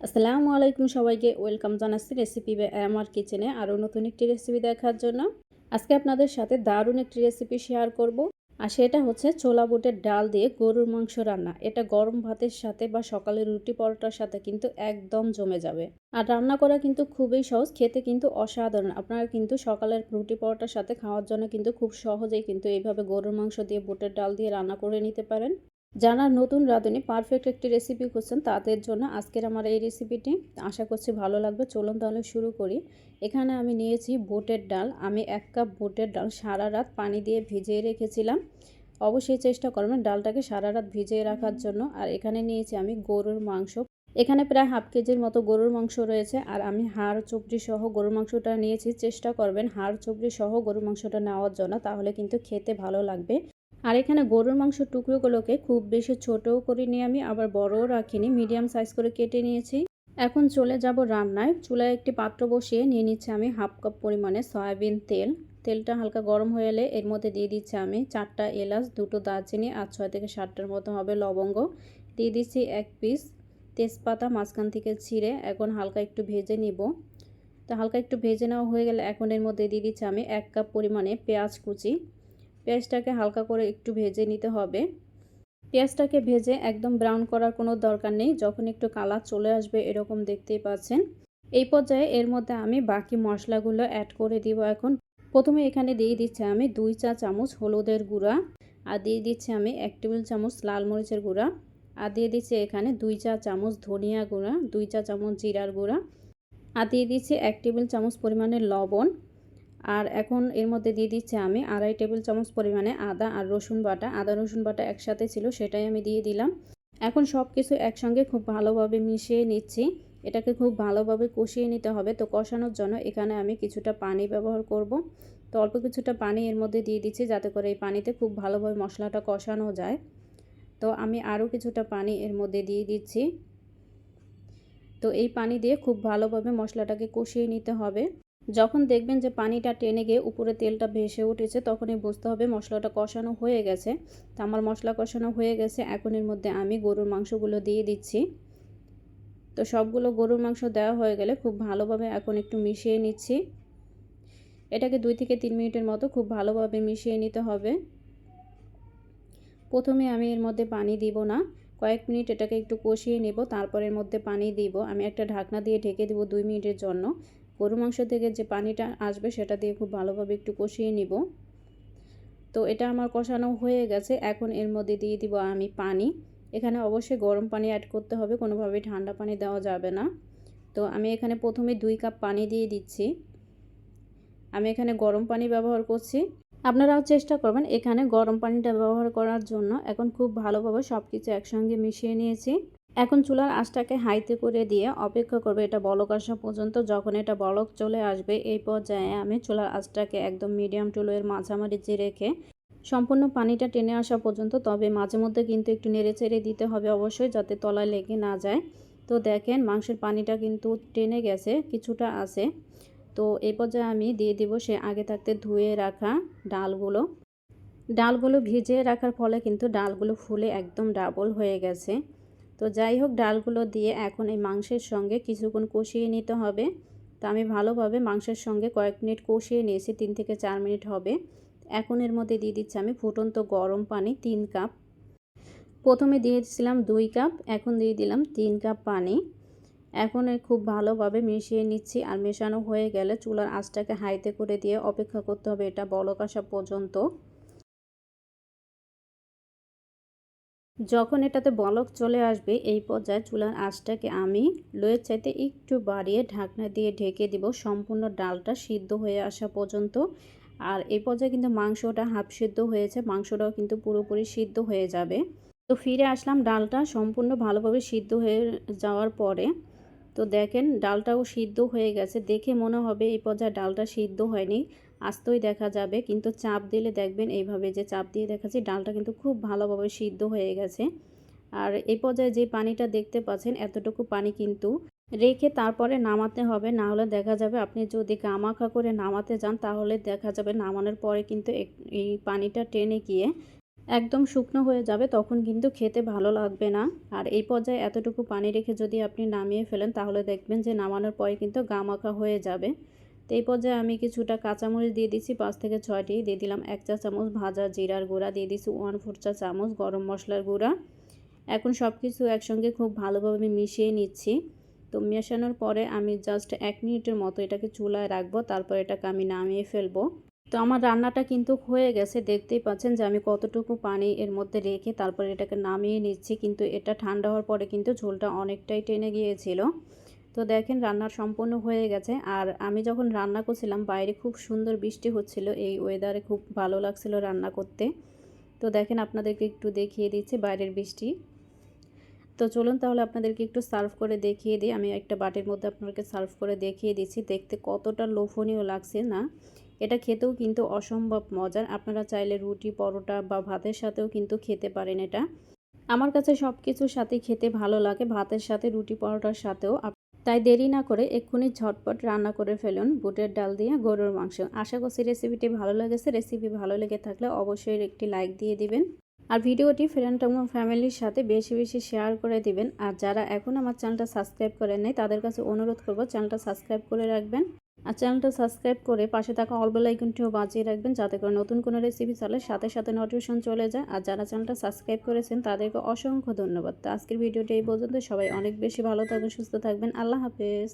আসসালামু আলাইকুম সবাইকে। ওয়েলকাম জানাচ্ছি রেসিপি আমার কিচেনে আরও নতুন একটি রেসিপি দেখার জন্য। আজকে আপনাদের সাথে দারুণ একটি রেসিপি শেয়ার করব। আর সেটা হচ্ছে ছোলা বুটের ডাল দিয়ে গরুর মাংস রান্না। এটা গরম ভাতের সাথে বা সকালে রুটি পরোটার সাথে কিন্তু একদম জমে যাবে। আর রান্না করা কিন্তু খুবই সহজ, খেতে কিন্তু অসাধারণ। আপনারা কিন্তু সকালের রুটি পরোটার সাথে খাওয়ার জন্য কিন্তু খুব সহজেই কিন্তু এইভাবে গরুর মাংস দিয়ে বুটের ডাল দিয়ে রান্না করে নিতে পারেন। যারা নতুন রাঁধুনি পারফেক্ট একটি রেসিপি করছেন তাদের জন্য। আজকের আমার এই রেসিপিটি আশা করছি ভালো লাগবে। চলুন তাহলে শুরু করি। এখানে আমি নিয়েছি বুটের ডাল। আমি এক কাপ বুটের ডাল সারা রাত পানি দিয়ে ভিজিয়ে রেখেছিলাম। অবশ্যই চেষ্টা করবেন ডালটাকে সারা রাত ভিজিয়ে রাখার জন্য। আর এখানে নিয়েছি আমি গরুর মাংস। এখানে প্রায় হাফ কেজির মতো গরুর মাংস রয়েছে। আর আমি হাড় চবড়ি সহ গরুর মাংসটা নিয়েছি। চেষ্টা করবেন হাড় চবড়ি সহ গরুর মাংসটা নেওয়ার জন্য। তাহলে কিন্তু খেতে ভালো লাগবে। আর এখানে গরুর মাংস টুকরোগুলোকে খুব বেশি ছোটও করিনি আমি, আবার বড়ও রাখিনি মিডিয়াম সাইজ করে কেটে নিয়েছি। এখন চলে যাব রান্নায়। চুলায় একটি পাত্র বসিয়ে নিয়ে নিচ্ছি আমি হাফ কাপ পরিমাণে সয়াবিন তেল। তেলটা হালকা গরম হয়ে এলে এর মধ্যে দিয়ে দিচ্ছি আমি চারটা এলাচ, দুটো দারচিনি আর ছয় থেকে সাতটার মতো হবে লবঙ্গ। দিয়ে দিচ্ছি এক পিস তেজপাতা, মাঝখান থেকে ছিঁড়ে এখন হালকা একটু ভেজে নিব। তো হালকা একটু ভেজে নেওয়া হয়ে গেলে এখন এর মধ্যে দিয়ে দিচ্ছি আমি এক কাপ পরিমাণে পেঁয়াজ কুচি। পেঁয়াজটাকে হালকা করে একটু ভেজে নিতে হবে। পেঁয়াজটাকে ভেজে একদম ব্রাউন করার কোনো দরকার নেই, যখন একটু কালার চলে আসবে এরকম দেখতেই পাচ্ছেন। এই পর্যায়ে এর মধ্যে আমি বাকি মশলাগুলো অ্যাড করে দিব এখন। প্রথমে এখানে দিয়ে দিচ্ছি আমি দুই চা চামচ হলুদের গুঁড়া, আর দিয়ে দিচ্ছি আমি এক টেবিল চামচ লাল মরিচের গুঁড়া, আর দিয়ে দিচ্ছি এখানে দুই চা চামচ ধনিয়া গুঁড়া, দুই চা চামচ জিরার গুঁড়া, আর দিয়ে দিচ্ছি এক টেবিল চামচ পরিমাণের লবণ আর এখন এর মধ্যে দিয়ে দিচ্ছি আমি আড়াই টেবিল চামচ পরিমাণে আদা আর রসুন বাটা। আদা, রসুন বাটা একসাথে ছিল, সেটাই আমি দিয়ে দিলাম। এখন সব কিছু একসঙ্গে খুব ভালোভাবে মিশিয়ে নিচ্ছি। এটাকে খুব ভালোভাবে কষিয়ে নিতে হবে। তো কষানোর জন্য এখানে আমি কিছুটা পানি ব্যবহার করব। তো অল্প কিছুটা পানি এর মধ্যে দিয়ে দিচ্ছি যাতে করে এই পানিতে খুব ভালোভাবে মশলাটা কষানো যায়। তো আমি আরও কিছুটা পানি এর মধ্যে দিয়ে দিচ্ছি। তো এই পানি দিয়ে খুব ভালোভাবে মশলাটাকে কষিয়ে নিতে হবে। যখন দেখবেন যে পানিটা টেনে গিয়ে উপরে তেলটা ভেসে উঠেছে, তখনই বুঝতে হবে মশলাটা কষানো হয়ে গেছে। তো আমার মশলা কষানো হয়ে গেছে, এখন এর মধ্যে আমি গরুর মাংসগুলো দিয়ে দিচ্ছি। তো সবগুলো গরুর মাংস দেওয়া হয়ে গেলে খুব ভালোভাবে এখন একটু মিশিয়ে নিচ্ছি। এটাকে দুই থেকে তিন মিনিটের মতো খুব ভালোভাবে মিশিয়ে নিতে হবে। প্রথমে আমি এর মধ্যে পানি দিব না, কয়েক মিনিট এটাকে একটু কষিয়ে নেব, তারপর এর মধ্যে পানি দিব। আমি একটা ঢাকনা দিয়ে ঢেকে দিব দুই মিনিটের জন্য। গরু মাংস থেকে যে পানিটা আসবে সেটা দিয়ে খুব ভালোভাবে একটু কষিয়ে নিব। তো এটা আমার কষানো হয়ে গেছে, এখন এর মধ্যে দিয়ে দিব আমি পানি। এখানে অবশ্যই গরম পানি অ্যাড করতে হবে, কোনোভাবেই ঠান্ডা পানি দেওয়া যাবে না। তো আমি এখানে প্রথমে দুই কাপ পানি দিয়ে দিচ্ছি। আমি এখানে গরম পানি ব্যবহার করছি। আপনারাও চেষ্টা করবেন এখানে গরম পানিটা ব্যবহার করার জন্য। এখন খুব ভালোভাবে সব কিছু একসঙ্গে মিশিয়ে নিয়েছি। এখন চুলার আঁচটাকে হাইতে করে দিয়ে অপেক্ষা করবে এটা বলক আসা পর্যন্ত। যখন এটা বলক চলে আসবে, এই পর্যায়ে আমি চুলার আঁচটাকে একদম মিডিয়াম টুলোয়ের মাঝামাঝি রেখে সম্পূর্ণ পানিটা টেনে আসা পর্যন্ত, তবে মাঝে মধ্যে কিন্তু একটু নেড়ে চেড়ে দিতে হবে অবশ্যই যাতে তলায় লেগে না যায়। তো দেখেন মাংসের পানিটা কিন্তু টেনে গেছে, কিছুটা আছে। তো এই পর্যায়ে আমি দিয়ে দিব সে আগে থাকতে ধুয়ে রাখা ডালগুলো। ডালগুলো ভিজিয়ে রাখার ফলে কিন্তু ডালগুলো ফুলে একদম ডাবল হয়ে গেছে। তো যাই হোক, ডালগুলো দিয়ে এখন এই মাংসের সঙ্গে কিছুক্ষণ কষিয়ে নিতে হবে। তো আমি ভালোভাবে মাংসের সঙ্গে কয়েক মিনিট কষিয়ে নিয়েছি, তিন থেকে চার মিনিট হবে। এখন এর মধ্যে দিয়ে দিচ্ছি আমি ফুটন্ত গরম পানি তিন কাপ। প্রথমে দিয়ে দিয়েছিলাম দুই কাপ, এখন দিয়ে দিলাম তিন কাপ পানি। এখন খুব ভালোভাবে মিশিয়ে নিচ্ছি আর মেশানো হয়ে গেলে চুলার আঁচটাকে হাইতে করে দিয়ে অপেক্ষা করতে হবে এটা বলক আসা পর্যন্ত। যখন এটাতে বলক চলে আসবে, এই পর্যায়ে চুলার আঁচটাকে আমি লোয়ের চাইতে একটু বাড়িয়ে ঢাকনা দিয়ে ঢেকে দিব। সম্পূর্ণ ডালটা সিদ্ধ হয়ে আসা পর্যন্ত। আর এই পর্যায়ে কিন্তু মাংসটা হাফ সিদ্ধ হয়েছে, মাংসটাও কিন্তু পুরোপুরি সিদ্ধ হয়ে যাবে। তো ফিরে আসলাম, ডালটা সম্পূর্ণ ভালোভাবে সিদ্ধ হয়ে যাওয়ার পরে তো দেখেন ডালটাও সিদ্ধ হয়ে গেছে। দেখে মনে হবে এই পর্যায়ে ডালটা সিদ্ধ হয়নি। আস্তই দেখা যাবে, কিন্তু চাপ দিলে দেখবেন এইভাবে যে চাপ দিয়ে দেখাচ্ছি, ডালটা কিন্তু খুব ভালোভাবে সিদ্ধ হয়ে গেছে। আর এই পর্যায়ে যে পানিটা দেখতে পাচ্ছেন, এতটুকু পানি কিন্তু রেখে তারপরে নামাতে হবে। না হলে দেখা যাবে আপনি যদি গামাখা করে নামাতে যান, তাহলে দেখা যাবে নামানোর পরে কিন্তু এই পানিটা টেনে গিয়ে একদম শুকনো হয়ে যাবে, তখন কিন্তু খেতে ভালো লাগবে না। আর এই পর্যায়ে এতটুকু পানি রেখে যদি আপনি নামিয়ে ফেলেন, তাহলে দেখবেন যে নামানোর পরে কিন্তু গামাখা হয়ে যাবে। তো এই পর্যায়ে আমি কিছুটা কাঁচামরিচ দিয়ে দিচ্ছি পাঁচ থেকে ছয়টি। দিয়ে দিলাম এক চা চামচ ভাজা জিরার গুঁড়া, দিয়ে দিচ্ছি ওয়ান ফোর চা চামচ গরম মশলার গুঁড়া। এখন সব কিছু একসঙ্গে খুব ভালোভাবে মিশিয়ে নিচ্ছি। তো মেশানোর পরে আমি জাস্ট এক মিনিটের মতো এটাকে চুলায় রাখব, তারপর এটাকে আমি নামিয়ে ফেলব। তো আমার রান্নাটা কিন্তু হয়ে গেছে। দেখতেই পাচ্ছেন যে আমি কতটুকু পানি এর মধ্যে রেখে তারপর এটাকে নামিয়ে নিচ্ছি। কিন্তু এটা ঠান্ডা হওয়ার পরে কিন্তু ঝোলটা অনেকটাই টেনে গিয়েছিল। তো দেখেন রান্না সম্পূর্ণ হয়ে গেছে। আর আমি যখন রান্না করছিলাম, বাইরে খুব সুন্দর বৃষ্টি হচ্ছিল। এই ওয়েদারে খুব ভালো লাগছিল রান্না করতে। তো দেখেন আপনাদেরকে একটু দেখিয়ে দিচ্ছি বাইরের বৃষ্টি। তো চলুন তাহলে আপনাদেরকে একটু সার্ভ করে দেখিয়ে দিই। আমি একটা বাটির মধ্যে আপনাদেরকে সার্ভ করে দেখিয়ে দিচ্ছি। দেখতে কতটা লোভনীয় লাগছে না? এটা খেতেও কিন্তু অসম্ভব মজার। আপনারা চাইলে রুটি, পরোটা বা ভাতের সাথেও কিন্তু খেতে পারেন এটা। আমার কাছে সব কিছুর সাথে খেতে ভালো লাগে, ভাতের সাথে রুটি, পরোটার সাথেও। তাই দেরি না করে এক্ষুনি ঝটপট রান্না করে ফেলুন বুটের ডাল দিয়ে গরুর মাংস। আশা করছি রেসিপিটি ভালো লেগেছে। রেসিপি ভালো লেগে থাকলে অবশ্যই একটি লাইক দিয়ে দিবেন। আর ভিডিওটি ফ্রেন্ড এবং ফ্যামিলির সাথে বেশি বেশি শেয়ার করে দিবেন। আর যারা এখন আমার চ্যানেলটা সাবস্ক্রাইব করেন নাই, তাদের কাছে অনুরোধ করব চ্যানেলটা সাবস্ক্রাইব করে রাখবেন। আর চ্যানেলটা সাবস্ক্রাইব করে পাশে থাকা অল বেল আইকনটিও বাজিয়ে রাখবেন যাতে করে নতুন কোনো রেসিপি চালে সাথে সাথে নোটিফিকেশন চলে যায়। আর যারা চ্যানেলটা সাবস্ক্রাইব করেছেন, তাদেরকে অসংখ্য ধন্যবাদ। তো আজকের ভিডিওটি এই পর্যন্ত। সবাই অনেক বেশি ভালো থাকবেন, সুস্থ থাকবেন। আল্লাহ হাফেজ।